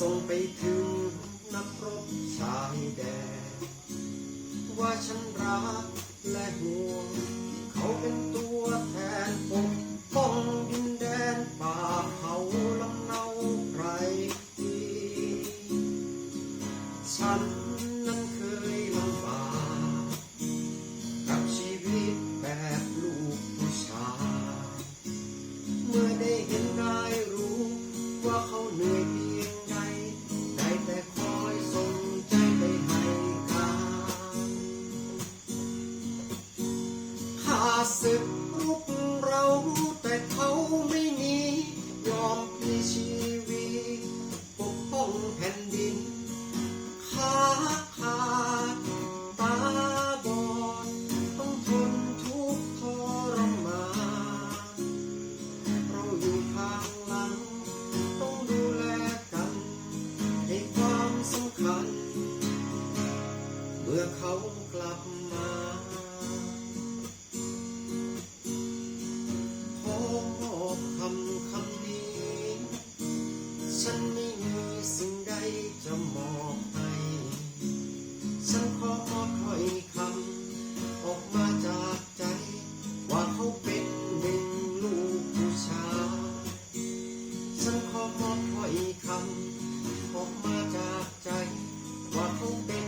ส่งไปถึงนักรบชายแดนว่าฉันรักและห่วง เขาเป็นตัวแทนปกป้องดินแดนป่าเขาลำเนาไพรที่ฉัน ศึกลุกเราแต่เขาไม่หนียอมพลีชีวีปกป้องแผ่นดินขาขาดตาบอดต้องทนทุกทรมานเราอยู่ทางหลัง ต้องดูแลกันให้ความสำคัญ เมื่อเขากลับมาะมอบให้ฉันขอมอบถ้อยคำออกมาจากใจ ว่าเขาเป็นหนึ่งลูกผู้ชายฉันขอมอบถ้อยคำออกมาจากใจ ว่าเขาเป็น